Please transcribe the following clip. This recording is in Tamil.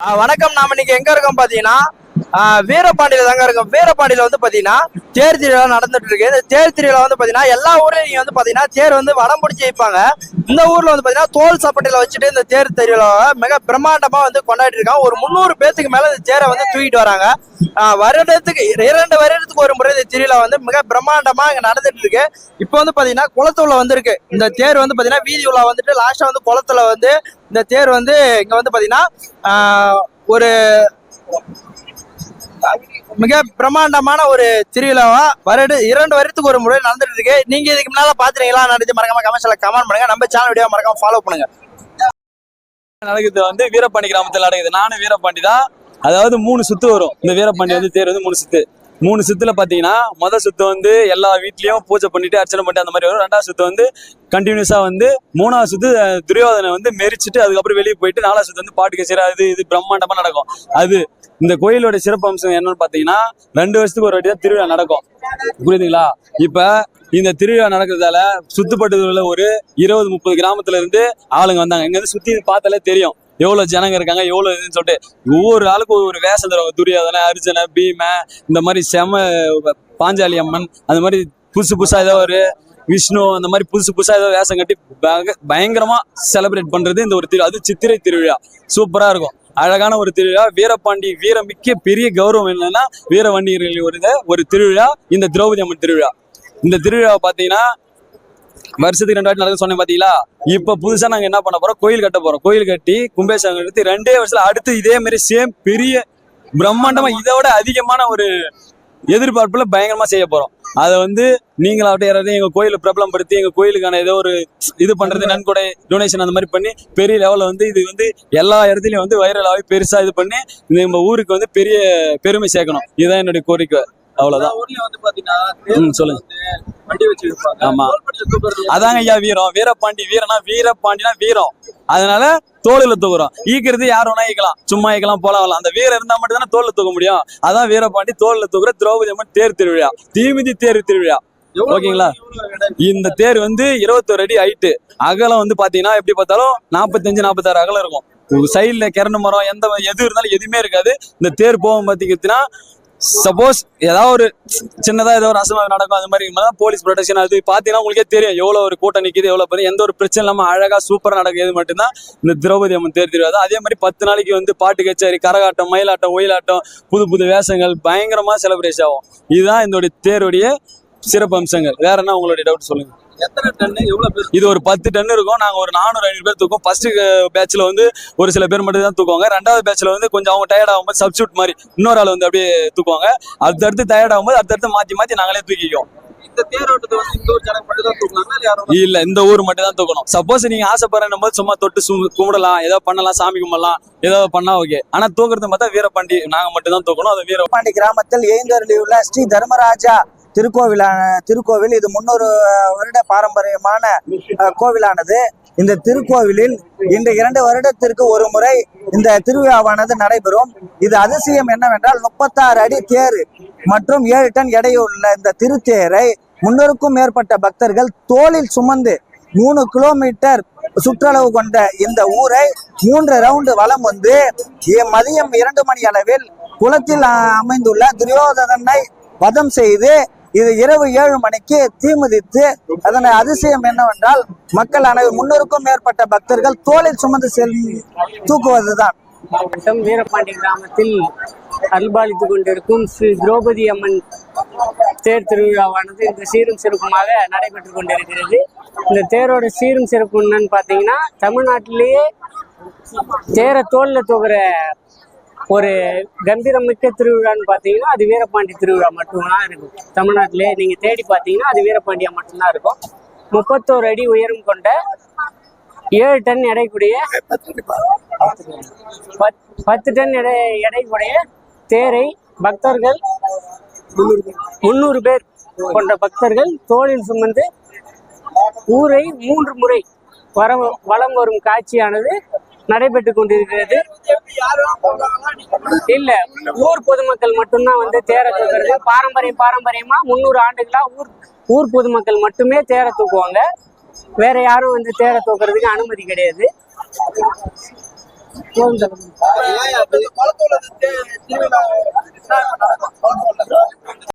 ஆ, வணக்கம். நாம இன்னைக்கு எங்க இருக்கோம் பாத்தீங்கன்னா வீரபாண்டியில தாங்க இருக்கும். வீரபாண்டியில வந்து பாத்தீங்கன்னா தேர் திருவிழா நடந்துட்டு இருக்கு. இந்த தேர் திருவிழா வந்து பாத்தீங்கன்னா எல்லா ஊர்லயும் நீங்க வந்து பாத்தீங்கன்னா தேர் வந்து வடம் பிடிச்சி வைப்பாங்க. இந்த ஊர்ல வந்து பாத்தீங்கன்னா தோல் சாப்பாட்டில வச்சுட்டு இந்த தேர் திருவிழாவை மிக பிரம்மாண்டமா வந்து கொண்டாடிட்டு இருக்காங்க. ஒரு முந்நூறு பேத்துக்கு மேல இந்த தேரை வந்து தூக்கிட்டு வராங்க. வருடத்துக்கு இரண்டு வருடத்துக்கு ஒரு முறை இந்த திருவிழா வந்து மிக பிரம்மாண்டமா இங்க நடந்துட்டு இருக்கு. இப்போ வந்து பாத்தீங்கன்னா குளத்தூர்ல வந்திருக்கு. இந்த தேர் வந்து பாத்தீங்கன்னா வீதி உலா வந்துட்டு லாஸ்டா வந்து குளத்துல வந்து இந்த தேர் வந்து இங்க வந்து பாத்தீங்கன்னா ஒரு மிக பிரம்மாண்டமான ஒரு திருவிழாவா? வருட இரண்டு வருடத்துக்கு ஒரு முறை நடந்துட்டு இருக்கு நீங்க இதுக்கு முன்னால பாத்துறீங்களா நடந்து மறக்காம கமெண்ட்ஸ்ல கமெண்ட் பண்ணுங்க. நம்ம சேனல் வீடியோ மறக்காம ஃபாலோ பண்ணுங்க. நடக்குது வந்து வீரபாண்டி கிராமத்தில் நடக்குது. நானும் வீரபாண்டி தான். அதாவது மூணு சுத்து வரும். இந்த வீரபாண்டி வந்து தேர் வந்து மூணு சுத்து. மூணு சுத்துல பாத்தீங்கன்னா முத சுத்து வந்து எல்லா வீட்லயும் பூஜை பண்ணிட்டு அர்ச்சனை பண்ணிட்டு அந்த மாதிரி வரும். ரெண்டாவது சுத்து வந்து கண்டினியூஸா வந்து மூணாவது சுத்து துரியோதனை வந்து மெரிச்சிட்டு அதுக்கப்புறம் வெளியே போயிட்டு நாலாவது சுத்து வந்து பாட்டு கச்சேரி அது இது பிரம்மாண்டமா நடக்கும். அது இந்த கோயிலோட சிறப்பு அம்சம் என்னன்னு பாத்தீங்கன்னா ரெண்டு வருஷத்துக்கு ஒரு வாட்டி தான் திருவிழா நடக்கும். புரியுதுங்களா? இப்ப இந்த திருவிழா நடக்கிறதால சுத்துப்பட்டதுல ஒரு இருபது முப்பது கிராமத்துல இருந்து ஆளுங்க வந்தாங்க. இங்க இருந்து சுத்தி பார்த்தாலே தெரியும். எவ்வளவு ஜனங்க இருக்காங்க எவ்வளவு இதுன்னு சொல்லிட்டு. ஒவ்வொரு ஆளுக்கும் ஒவ்வொரு வேஷம் தருவாங்க. துரியாதன அர்ஜுன பீம இந்த மாதிரி செம பாஞ்சாலி அம்மன் அந்த மாதிரி புதுசு புதுசா ஏதோ ஒரு விஷ்ணு அந்த மாதிரி புதுசு புதுசா ஏதோ வேஷம் கட்டி பயங்கரமா செலிப்ரேட் பண்றது இந்த ஒரு திருவிழா. அது சித்திரை திருவிழா. சூப்பரா இருக்கும். அழகான ஒரு திருவிழா. வீரபாண்டி வீரமிக்க பெரிய கௌரவம் என்னன்னா வீரவண்டியர்கள் ஒரு ஒரு திருவிழா இந்த திரௌபதி அம்மன் திருவிழா. இந்த திருவிழாவை பார்த்தீங்கன்னா வருஷத்துக்கு ரெண்டு வாட்டி நடக்க சொன்னேன் பாத்தீங்களா? இப்ப புதுசா நாங்க என்ன பண்ண போறோம்? கோயில் கட்ட போறோம். கோயில் கட்டி கும்பேசம் எடுத்து ரெண்டே வருஷத்துல அடுத்து இதே மாதிரி சேம் பெரிய பிரம்மாண்டமா இதை விட அதிகமான ஒரு எதிர்பார்ப்புல பயங்கரமா செய்ய போறோம். அதை வந்து நீங்களாகட்டும் யாராவது எங்க கோயிலை பிரபலப்படுத்தி எங்க கோயிலுக்கான ஏதோ ஒரு இது பண்றது நன்கொடை டொனேஷன் அந்த மாதிரி பண்ணி பெரிய லெவல்ல வந்து இது வந்து எல்லா இடத்துலயும் வந்து வைரல் ஆகி பெருசா இது பண்ணி நம்ம ஊருக்கு வந்து பெரிய பெருமை சேர்க்கணும். இதுதான் என்னுடைய கோரிக்கை. அவ்வளவுதான். ஊர்லயும் வந்து பாத்தீங்கன்னா ம் ஆமா. அதாங்க ஐயா வீரம். வீரபாண்டி வீரனா வீரபாண்டினா வீரம். அதனால தோளில தூக்குறோம். ஈக்கிறது யார் வேணா ஈக்கலாம். சும்மா ஈக்கலாம் போலாம் வரலாம். அந்த வீரம் இருந்தா மட்டும் தானே தோல்ல தூக்க முடியும். அதான் வீரபாண்டி தோல்ல தூக்குற திரௌபதி அம்மன் தேர் திருவிழா. தீமிதி தேர் திருவிழா. ஓகேங்களா? இந்த தேர் வந்து இருபத்தோரு அடி ஹைட்டு அகலம் வந்து பாத்தீங்கன்னா எப்படி பார்த்தாலும் நாற்பத்தஞ்சு நாற்பத்தாறு அகலம் இருக்கும். சைடுல கிரண்டு மரம் எந்த எது இருந்தாலும் எதுவுமே இருக்காது. இந்த தேர் போகும் பாத்தீங்கன்னா சப்போஸ் ஏதாவது ஒரு சின்னதா ஏதோ ஒரு அசம்பாவிதம் நடக்கும் அது மாதிரி தான் போலீஸ் ப்ரொடெக்ஷன் அது பாத்தீங்கன்னா உங்களுக்கே தெரியும் எவ்வளவு ஒரு கூட்டம் நிக்குது எவ்வளவு பண்ணி எந்த ஒரு பிரச்சனை இல்லாம அழகா சூப்பராக நடக்குது. மட்டும்தான் இந்த திரௌபதி அம்மன் தேர் தெரியாது அதே மாதிரி பத்து நாளைக்கு வந்து பாட்டு கச்சேரி கரகாட்டம் மயிலாட்டம் ஒயிலாட்டம் புது புது வேஷங்கள் பயங்கரமா செலிப்ரேஷன் ஆகும். இதுதான் இதோடைய தேருடைய சிறப்பு அம்சங்கள். வேற என்ன உங்களுடைய டவுட் சொல்லுங்க? எத்தனை டன்னு எவ்வளவு பேர் இது ஒரு பத்து டன் இருக்கும். நாங்க ஒரு நானூறு ஐநூறு பேர் தூக்கும் ஃபர்ஸ்ட் பேட்ச்ல வந்து ஒரு சில பேர் மட்டும் தான் தூக்குவாங்க. ரெண்டாவது பேட்ச்ல வந்து கொஞ்சம் அவங்க டயர்ட் ஆகும்போது சப்ஸ்டியூட் மாதிரி இன்னொரு ஆள் வந்து அப்படியே தூக்குவாங்க. அடுத்தடுத்து டயர்ட் ஆகும்போது அடுத்தடுத்து மாத்தி மாத்தி நாங்களே தூக்கிக்குவோம். இல்ல யாரும் இல்ல இந்த ஊர் மட்டும் தான் தூக்கணும். சப்போஸ் நீங்க ஆசைப்படுற போது சும்மா தொட்டு சு- கும்பிடலாம். ஏதோ பண்ணலாம் சாமி கும்பிடலாம். ஏதோ பண்ணா ஓகே ஆனா தூக்குறது பார்த்தா வீரபாண்டி நாங்க மட்டும் தான் தூக்கணும். அது வீர பாண்டி கிராமத்தில் எழுந்தருளியுள்ள ஸ்ரீ தர்மராஜா திருக்கோவிலான திருக்கோவில் இது முன்னூறு வருட பாரம்பரியமான கோவிலானது. இந்த திருக்கோவிலில் இந்த இரண்டு வருடத்திற்கு ஒரு முறை இந்த திருவிழாவானது நடைபெறும். இது அதிசயம் என்னவென்றால் முப்பத்தாறு அடி தேர் மற்றும் ஏழு டன் எடையுள்ள இந்த திருத்தேரை முன்னூறுக்கும் மேற்பட்ட பக்தர்கள் தோளில் சுமந்து மூணு கிலோமீட்டர் சுற்றளவு கொண்ட இந்த ஊரை மூன்று ரவுண்டு வலம் வந்து மதியம் இரண்டு மணி அளவில் குளத்தில் அமைந்துள்ள துரியோதனனை வதம் செய்து இது இரவு ஏழு மணிக்கு தீமுதித்து அதன் அதிசயம் என்னவென்றால் மக்கள் அனைவரும் முன்னூறுக்கும் மேற்பட்ட பக்தர்கள் தோளில் சுமந்து செல் தூக்குவதுதான். மாவட்டம் வீரபாண்டி கிராமத்தில் அல்பாலித்து கொண்டிருக்கும் ஸ்ரீ திரௌபதி அம்மன் தேர் திருவிழாவானது இந்த சீரும் சிறப்புமாக நடைபெற்று கொண்டிருக்கிறது. இந்த தேரோட சீரும் சிறப்பு என்னன்னு பார்த்தீங்கன்னா தமிழ்நாட்டிலேயே தேரை தோல்ல தூக்குற ஒரு கம்பீரமிக்க திருவிழான்னு பார்த்தீங்கன்னா அது வீரபாண்டி திருவிழா மட்டும்தான் இருக்கும். தமிழ்நாட்டிலே நீங்கள் தேடி பார்த்தீங்கன்னா அது வீரபாண்டியா மட்டும்தான் இருக்கும். முப்பத்தோரு அடி உயரம் கொண்ட ஏழு டன் எடைக்குடைய பத்- பத்து டன் எடை எடைக்குடைய தேரை பக்தர்கள் முன்னூறு பேர் கொண்ட பக்தர்கள் தோளில் சுமந்து ஊரை மூன்று முறை வர வலம் வரும் காட்சியானது நடைபெற்று கொண்டிருக்கிறது. இல்ல ஊர் பொதுமக்கள் மட்டும்தான் வந்து தேர தூக்குறது. பாரம்பரியம் பாரம்பரியமா முன்னூறு ஆண்டுகளா ஊர் ஊர் பொதுமக்கள் மட்டுமே தேர தூக்குவாங்க. வேற யாரும் வந்து தேர தூக்குறதுக்கு அனுமதி கிடையாது.